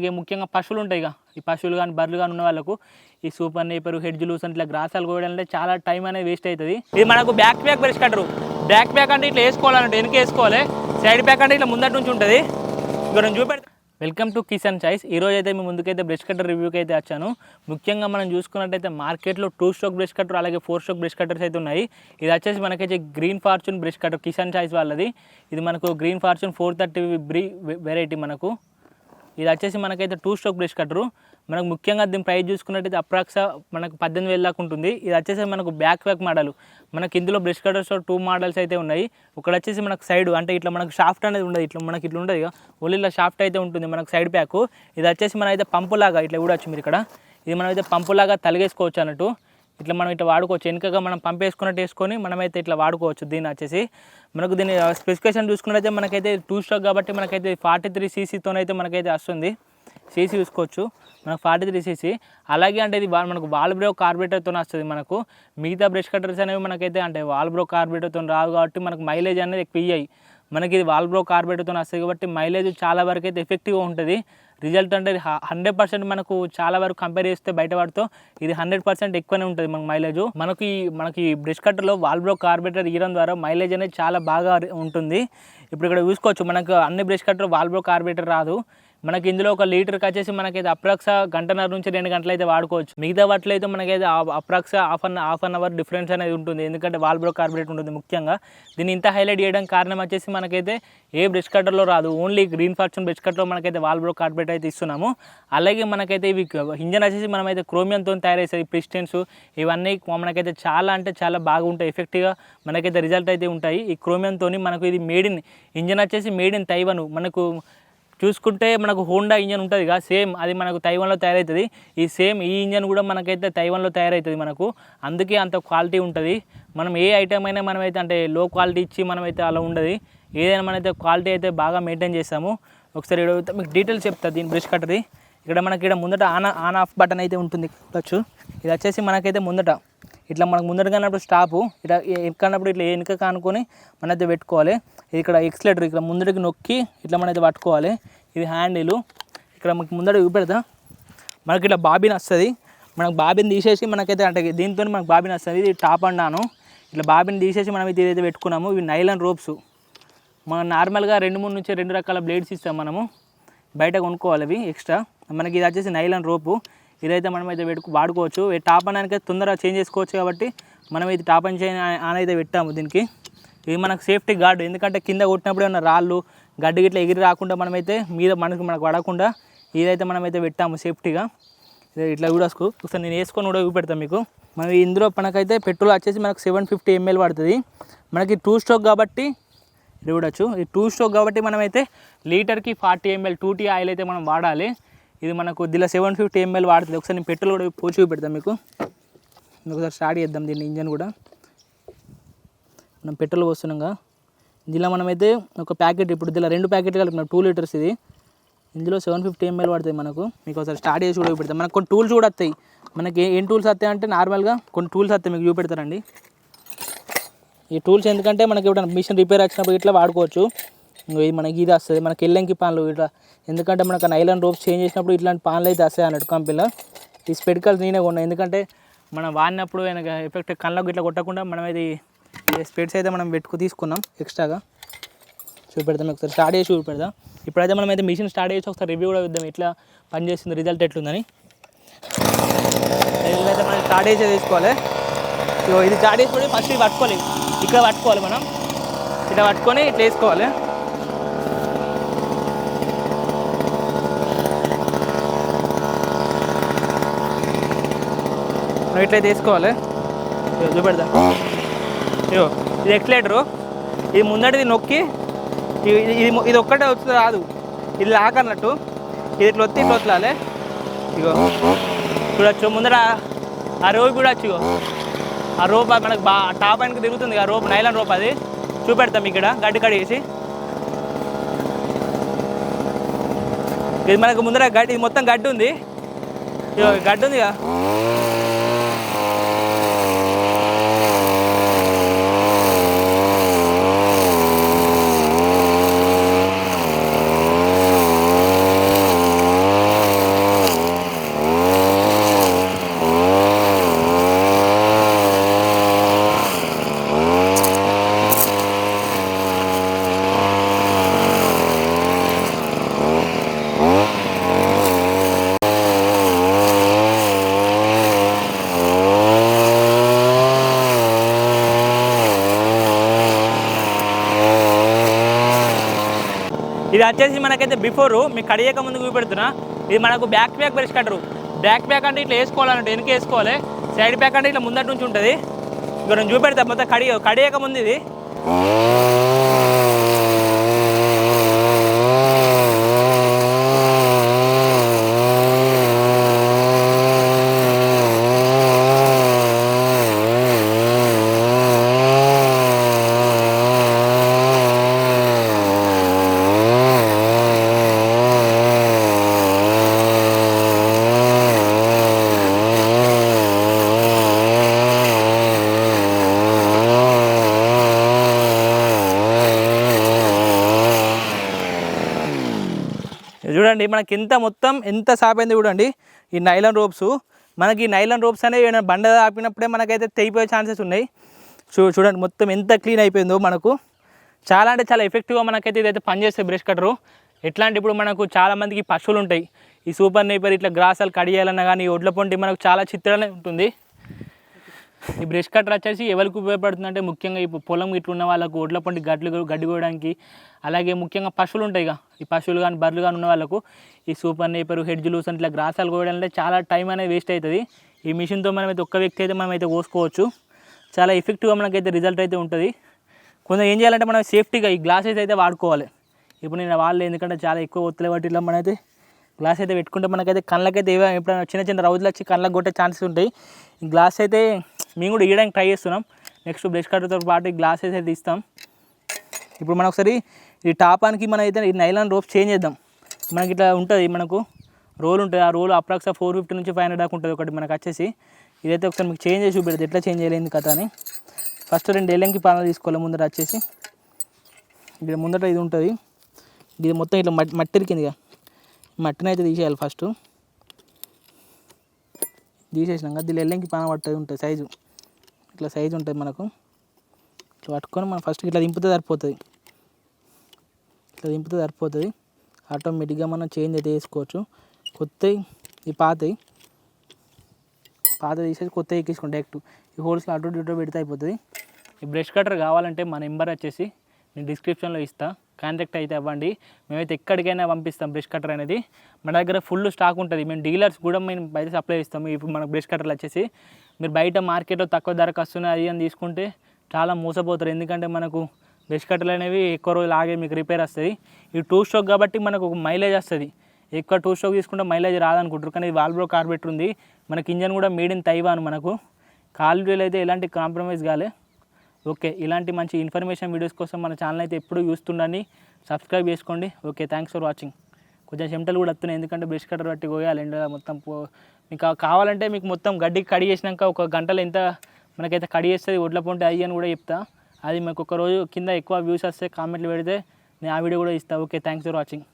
అలాగే ముఖ్యంగా పశువులు ఉంటాయి ఇక. ఈ పశువులు కానీ బర్రెలు కానీ ఉన్న వాళ్ళకు ఈ సూపర్ నేపర్ హెడ్జ్ లూస్ ఇట్లా గ్రాసాలు కోయడాలంటే చాలా టైం అనేది వేస్ట్ అవుతుంది. ఇది మనకు back pack brush cutter. Back pack అంటే ఇట్లా వేసుకోవాలంటే వెనక వేసుకోవాలి. సైడ్ ప్యాక్ అంటే ఇట్లా ముందటి నుంచి ఉంటుంది. ఇక్కడ నేను చూపెడతా. Welcome to Kisan choice. ఈ రోజు అయితే మీ ముందుకైతే బ్రష్ కట్టర్ రివ్యూకి అయితే వచ్చాను. ముఖ్యంగా మనం చూసుకున్నట్టయితే మార్కెట్లో టూ స్ట్రోక్ బ్రష్ కట్టర్ అలాగే ఫోర్ స్ట్రోక్ బ్రష్ కట్టర్స్ అయితే ఉన్నాయి. ఇది వచ్చేసి మనకైతే Green Fortune brush cutter Kisan choice వాళ్ళది. ఇది మనకు గ్రీన్ ఫార్చ్యూన్ ఫోర్ థర్టీ బ్రీ వెరైటీ మనకు. ఇది వచ్చేసి మనకైతే టూ స్ట్రోక్ బ్రష్ కట్టరు మనకు ముఖ్యంగా దీని ప్రైస్ చూసుకున్నట్టయితే అప్రాక్స్ మనకు పద్దెనిమిది వేల దాకా ఉంటుంది. ఇది వచ్చేసి మనకు బ్యాక్ బ్యాక్ మోడల్ మనకి ఇందులో బ్రష్ కట్టర్స్ టూ మోడల్స్ అయితే ఉన్నాయి. ఒకటి వచ్చేసి మనకు సైడ్ అంటే ఇట్లా మనకు షాఫ్ట్ అనేది ఉండదు. ఇట్లా మనకి ఇట్లా ఉండదు ఇక. ఓన్లీ ఇట్లా షాఫ్ట్ అయితే ఉంటుంది మనకు సైడ్ ప్యాక్ ఇది వచ్చేసి మన అయితే పంపులాగా ఇట్లా చూడవచ్చు మీరు ఇక్కడ. ఇది మనం అయితే పంపులాగా తలిగేసుకోవచ్చు అన్నట్టు. ఇట్లా మనం ఇట్లా వాడుకోవచ్చు. వెనుకగా మనం పంపేసుకున్నట్టు వేసుకొని మనమైతే ఇట్లా వాడుకోవచ్చు. దీన్ని వచ్చేసి మనకు దీని స్పెసిఫికేషన్ చూసుకున్నట్టయితే మనకైతే టూ స్ట్రోక్ కాబట్టి మనకైతే ఫార్టీ త్రీ సీసీతోనైతే మనకైతే వస్తుంది. సీసీ చూసుకోవచ్చు. మనకు ఫార్టీ త్రీ సీసీ. అలాగే అంటే ఇది మనకు వాల్ బ్రో కార్బొరేటర్తో వస్తుంది మనకు. మిగతా బ్రష్ కట్టర్స్ అనేవి మనకైతే అంటే వాల్ బ్రో కార్బొరేటర్తో రావు కాబట్టి మనకు మైలేజ్ అనేది ఎక్కువ ఇయ్యాయి. మనకి ఇది వాల్ బ్రో కార్బొరేటర్తో వస్తుంది కాబట్టి మైలేజ్ చాలా వరకు అయితే ఎఫెక్టివ్గా ఉంటుంది. రిజల్ట్ అంటే హండ్రెడ్ పర్సెంట్ మనకు చాలా వరకు కంపేర్ చేస్తే బయట వాటితో ఇది హండ్రెడ్ పర్సెంట్ ఎక్కువనే ఉంటుంది మనకు మైలేజ్. మనకి మనకి బ్రష్ కట్టర్లో వాల్బ్రో కార్బొరేటర్ ఇవ్వడం ద్వారా మైలేజ్ అనేది చాలా బాగా ఉంటుంది. ఇప్పుడు ఇక్కడ చూసుకోవచ్చు మనకు అన్ని బ్రష్ కట్టర్ వాల్బ్రో కార్బొరేటర్ రాదు. మనకి ఇందులో ఒక లీటర్కి వచ్చేసి మనకైతే అప్రాక్స్ గంటన్నర నుంచి రెండు గంటలు అయితే వాడుకోవచ్చు. మిగతా వాటిలో అయితే మనకైతే approx half an half an hour difference అనేది ఉంటుంది. ఎందుకంటే వాల్బ్రో కార్బొరేట్ ఉంటుంది ముఖ్యంగా. దీన్ని ఇంత హైలైట్ చేయడం కారణం వచ్చేసి మనకైతే ఏ బ్రష్ కట్టర్లో రాదు. ఓన్లీ గ్రీన్ ఫార్చ్యూన్ బ్రష్ కట్టర్లో మనకైతే వాల్బ్రో కార్బొరేట్ అయితే ఇస్తున్నాము. అలాగే మనకైతే ఇవి ఇంజన్ వచ్చేసి మనమైతే క్రోమియంతో తయారు చేసేది ఇవన్నీ మనకైతే చాలా అంటే చాలా బాగుంటాయి ఎఫెక్టివ్గా మనకైతే రిజల్ట్ అయితే ఉంటాయి. ఈ క్రోమియంతో మనకు ఇది మేడ్ ఇన్ ఇంజన్ వచ్చేసి మేడ్ ఇన్ తైవన్ మనకు చూసుకుంటే మనకు హోండా ఇంజన్ ఉంటుంది కదా సేమ్ అది మనకు తైవాన్లో తయారవుతుంది ఈ సేమ్ ఈ ఇంజన్ కూడా మనకైతే తైవాన్లో తయారవుతుంది మనకు. అందుకే అంత క్వాలిటీ ఉంటుంది. మనం ఏ ఐటమ్ అయినా మనమైతే అంటే లో క్వాలిటీ ఇచ్చి మనమైతే అలా ఉండదు. ఏదైనా మనమైతే క్వాలిటీ అయితే బాగా మెయింటైన్ చేస్తాము. ఒకసారి ఇక్కడ మీకు డీటెయిల్స్ చెప్తా దీని బ్రష్ కట్టది. ఇక్కడ మనకి ఇక్కడ ముందట ఆన్ ఆన్ ఆఫ్ బటన్ అయితే ఉంటుంది చూడొచ్చు ఇది వచ్చేసి మనకైతే ముందట ఇట్లా మనకు ముందర కానప్పుడు స్టాపు ఇట్లా ఎక్కనప్పుడు ఇట్లా వెనుక కానుకొని మనైతే పెట్టుకోవాలి. ఇది ఇక్కడ ఎక్స్లేటర్ ఇక్కడ ముందరికి నొక్కి ఇట్లా మనైతే పట్టుకోవాలి. ఇది హ్యాండిల్ ఇక్కడ మనకి ముందర చూపెడతా. మనకి ఇట్లా బాబిన్ వస్తుంది మనకు బాబిన్ తీసేసి మనకైతే అంటే దీంతో మనకు బాబిన్ వస్తుంది ఇది టాప్ అన్నాను ఇట్లా బాబిన్ తీసేసి మనం ఇది ఏదైతే పెట్టుకున్నాము. ఇవి నైలాన్ రోప్స్ మనం నార్మల్గా రెండు మూడు నుంచి రెండు రకాల బ్లేడ్స్ ఇస్తాం మనము. బయట కొనుక్కోవాలి అవి ఎక్స్ట్రా మనకి ఇది వచ్చేసి నైలాన్ రోపు ఇదైతే మనం అయితే పెట్టుకు వాడుకోవచ్చు. టాప్ అనడానికి తొందరగా చేంజ్ చేసుకోవచ్చు కాబట్టి మనం ఇది టాప్ అని చేంజ్ ఆన్ అయితే పెట్టాము దీనికి. ఇది మనకు సేఫ్టీ గార్డ్. ఎందుకంటే కింద కొట్టినప్పుడు ఏమైనా రాళ్ళు గడ్డి గిట్ల ఎగిరి రాకుండా మనమైతే మీద మనకి మనకు పడకుండా ఇదైతే మనమైతే పెట్టాము సేఫ్టీగా. ఇట్లా చూడసుకు ఒకసారి నేను వేసుకొని కూడా చూపెడతాను మీకు. మనం ఇందులో మనకైతే పెట్రోల్ వచ్చేసి మనకు సెవెన్ ఫిఫ్టీ ఎంఎల్ పడుతుంది. మనకి టూ స్ట్రోక్ కాబట్టి ఇది చూడొచ్చు. ఈ టూ స్ట్రోక్ కాబట్టి మనమైతే లీటర్కి forty ML two T oil అయితే మనం వాడాలి. ఇది మనకు దీనిలో సెవెన్ ఫిఫ్టీ ఎంఎల్ వాడుతుంది. ఒకసారి నేను పెట్రోల్ కూడా పోచి చూపెడతాం మీకు. ఒకసారి స్టార్ట్ చేద్దాం దీన్ని ఇంజన్ కూడా. మనం పెట్రోల్ పోస్తున్నాంగా. ఇందులో మనమైతే ఒక ప్యాకెట్ ఇప్పుడు దీనిలో రెండు ప్యాకెట్లు కలిపిన టూ లీటర్స్ ఇది. ఇందులో సెవెన్ ఫిఫ్టీ ఎంఎల్ పడుతుంది మనకు. మీకు ఒకసారి స్టార్ట్ చేసి కూడా చూపెడతాం. మనకు కొన్ని టూల్స్ కూడా వస్తాయి. మనకి ఏం టూల్స్ వస్తాయి అంటే నార్మల్గా కొన్ని టూల్స్ వస్తాయి మీకు చూపెడతారండి ఈ టూల్స్ ఎందుకంటే మనకి ఇప్పుడు మిషన్ రిపేర్ వచ్చినప్పుడు ఇట్లా వాడుకోవచ్చు. ఇది మనకి ఇది వస్తుంది. మనకి ఎల్లంకి పాన్లు ఇట్లా. ఎందుకంటే మనకు నైలాన్ రోప్స్ చేంజ్ చేసినప్పుడు ఇట్లాంటి పాన్లు అయితే వస్తాయి అన్నట్టు కంపెనీలో. ఈ స్పెడికల్స్ నేనే కొన్నాను ఎందుకంటే మనం వాడినప్పుడు వెనక ఎఫెక్ట్ కళ్ళకు ఇట్లా కొట్టకుండా మనం ఇది స్పెడ్స్ అయితే మనం పెట్టుకు తీసుకున్నాం ఎక్స్ట్రాగా. చూపెడతాం ఒకసారి. స్టార్ట్ చేసి చూపెడదాం? ఇప్పుడైతే మనం అయితే మిషన్ స్టార్ట్ చేసి ఒకసారి రివ్యూ కూడా ఇద్దాం ఎట్లా పనిచేస్తుంది రిజల్ట్ ఎట్లుందని. అయితే మనం స్టార్ట్ చేసి తీసుకోవాలి. ఇగో ఇది స్టార్ట్ చేసి ఫస్ట్ ఇది పట్టుకోవాలి. ఇక్కడ పట్టుకోవాలి మనం. ఇట్లా పట్టుకొని ఇట్లా వేసుకోవాలి. మనం ఇట్లా తీసుకోవాలి ఇగో చూపెడదాం ఇగో ఇది ఎక్స్లేటరు. ఇది ముందటిది నొక్కి ఇది ఇది ఒక్కటే వస్తుంది రాదు. ఇది లాకన్నట్టు. ఇది ఇట్లా వత్తి ఇట్లా వదలాలి ఇగో చూడొచ్చు ముందర ఆ రోప్ చూడొచ్చు ఇగో ఆ. రోప్ మనకు బా టాప్ ఆయనకి తిరుగుతుంది ఆ రోప్ నైలాన్ రోప్ అది. చూపెడతాం ఇక్కడ గడ్డి కడిగేసి ఇది మనకు ముందర గడ్డి ఇది మొత్తం గడ్డి ఉంది. గడ్డి ఉంది ఇక ఇది వచ్చేసి మనకైతే బిఫోర్ మీకు కడియక ముందు చూపెడుతున్నా. ఇది మనకు back pack brush cutter back pack అంటే ఇట్లా వేసుకోవాలంటే వెనక వేసుకోవాలి. సైడ్ ప్యాక్ అంటే ఇట్లా ముందటి నుంచి ఉంటుంది. ఇక్కడ నేను చూపెడతా మొత్తం కడి కడియక ముందు ఇది ఇది చూడండి మనకి ఎంత మొత్తం ఎంత సాపైంది చూడండి. ఈ నైలాన్ రోప్స్ మనకి ఈ నైలాన్ రోప్స్ అనేవి ఏమైనా బండ ఆపినప్పుడే మనకైతే తెగిపోయే ఛాన్సెస్ ఉన్నాయి. చూ చూడండి మొత్తం ఎంత క్లీన్ అయిపోయిందో మనకు. చాలా అంటే చాలా ఎఫెక్టివ్గా మనకైతే ఇదైతే పనిచేస్తే బ్రష్ కట్టరు. ఎట్లా అంటే ఇప్పుడు మనకు చాలామందికి పశువులు ఉంటాయి. ఈ సూపర్ నేపర్ ఇట్లా గ్రాసాలు కడియాలన్నా కానీ ఈ ఒడ్ల పొంటి మనకు చాలా చిత్రాలే ఉంటుంది. ఈ బ్రష్ కట్టర్ వచ్చేసి ఎవరికి ఉపయోగపడుతుందంటే ముఖ్యంగా ఇప్పుడు పొలం ఇట్లా ఉన్న వాళ్ళకు ఒడ్ల పండి గడ్లు గడ్డి కోయడానికి అలాగే ముఖ్యంగా పశువులు ఉంటాయి ఇక. ఈ పశువులు కానీ బర్రెలు కానీ ఉన్న వాళ్ళకు ఈ సూపర్ నేపర్ హెడ్ లూస్ ఇట్లా గ్రాసాలు కోయడానికి చాలా టైం అనేది వేస్ట్ అవుతుంది. ఈ మిషన్తో మనం అయితే ఒక్క వ్యక్తి అయితే మనం అయితే కోసుకోవచ్చు. చాలా ఎఫెక్టివ్గా మనకైతే రిజల్ట్ అయితే ఉంటుంది. కొంచెం ఏం చేయాలంటే మనం సేఫ్టీగా ఈ గ్లాసెస్ అయితే వాడుకోవాలి. ఇప్పుడు నేను వాళ్ళు ఎందుకంటే చాలా ఎక్కువ ఒత్తిడి పట్టి ఇట్లా మనైతే గ్లాస్ అయితే పెట్టుకుంటే మనకైతే కళ్ళకైతే ఏవో ఎప్పుడైనా చిన్న చిన్న రౌజులు వచ్చి కళ్ళకు కొట్టే ఛాన్సెస్ ఉంటాయి. ఈ గ్లాస్ అయితే మేము కూడా ఇవ్వడానికి ట్రై చేస్తున్నాం. నెక్స్ట్ బ్రష్ కట్టర్తో పాటు గ్లాసెస్ అయితే ఇస్తాం. ఇప్పుడు మనం ఒకసారి ఈ టాపానికి మనం అయితే ఈ నైలాన్ రోప్ చేంజ్ చేద్దాం. మనకి ఇట్లా ఉంటుంది మనకు. రోల్ ఉంటుంది. ఆ రోల్ అప్రాక్స్ ఫోర్ ఫిఫ్టీ నుంచి ఫైవ్ హండ్రెడ్ దాకా ఉంటుంది ఒకటి మనకు వచ్చేసి. ఇదైతే ఒకసారి మీకు చేంజ్ చేసి చూపెడతాయి ఎట్లా చేంజ్ చేయలేదు కథ అని. ఫస్ట్ రెండు ఎల్లంకి పాలన తీసుకోవాలి ముందర వచ్చేసి. ఇక్కడ ముందట ఇది ఉంటుంది. ఇది మొత్తం ఇట్లా మట్టి మట్టి ఇక మట్టిని అయితే తీసేయాలి ఫస్ట్ తీసేసినాక దీని ఎల్లంకి పాన పట్టేది ఉంటుంది సైజు ఇట్లా సైజు ఉంటుంది మనకు. ఇట్లా పట్టుకొని మనం ఫస్ట్ ఇట్లా దింపితే సరిపోతుంది. ఇట్లా దింపితే సరిపోతుంది. ఆటోమేటిక్గా మనం చేంజ్ అయితే వేసుకోవచ్చు కొత్తవి ఈ పాతవి పాత తీసేసి కొత్త ఎక్కించుకోండి డైరెక్ట్ ఈ హోల్స్లో అటు ఇటు పెడితే అయిపోతుంది. ఈ బ్రష్ కటర్ కావాలంటే మన నెంబర్ వచ్చేసి నేను డిస్క్రిప్షన్లో ఇస్తా. కాంటాక్ట్ అయితే అవ్వండి. మేమైతే ఎక్కడికైనా పంపిస్తాం బ్రష్ కట్టర్ అనేది. మన దగ్గర ఫుల్ స్టాక్ ఉంటుంది. మేము డీలర్స్ కూడా మేము బయట సప్లై ఇస్తాము ఇప్పుడు మనకు బ్రష్ కట్టర్లు వచ్చేసి. మీరు బయట మార్కెట్లో తక్కువ ధరకు వస్తున్నాయి అది అని తీసుకుంటే చాలా మోసపోతారు. ఎందుకంటే మనకు బ్రష్ కట్టర్లు అనేవి ఎక్కువ రోజులు ఆగే మీకు రిపేర్ వస్తుంది. ఈ టూ స్ట్రోక్ కాబట్టి మనకు మైలేజ్ వస్తుంది. ఎక్కువ టూ స్ట్రోక్ తీసుకుంటే మైలేజ్ రాదనుకుంటారు. కానీ ఇది వాల్బ్రో కార్బెటర్ ఉంది మనకి ఇంజన్ కూడా మేడ్ ఇన్ తైవాన్ మనకు. క్వాలిటీలో అయితే ఎలాంటి కాంప్రమైజ్ కాలే. ఓకే ఇలాంటి మంచి ఇన్ఫర్మేషన్ వీడియోస్ కోసం మన ఛానల్ అయితే ఎప్పుడూ చూస్తుండని సబ్స్క్రైబ్ చేసుకోండి. ఓకే థ్యాంక్స్ ఫర్ వాచింగ్ కొంచెం చెమటలు కూడా వస్తున్నాయి ఎందుకంటే బ్రష్ కట్టర్ పట్టి పోయాలి. ఎండ మొత్తం పో మీకు కావాలంటే మీకు మొత్తం గడ్డికి కడి చేసినాక ఒక గంటలో ఎంత మనకైతే కడి చేస్తుంది ఒడ్ల పొంటి అయ్యి అని కూడా చెప్తా. అది మీకు ఒక రోజు కింద ఎక్కువ వ్యూస్ వస్తే కామెంట్లు పెడితే నేను ఆ వీడియో కూడా ఇస్తాను ఓకే థ్యాంక్స్ ఫర్ వాచింగ్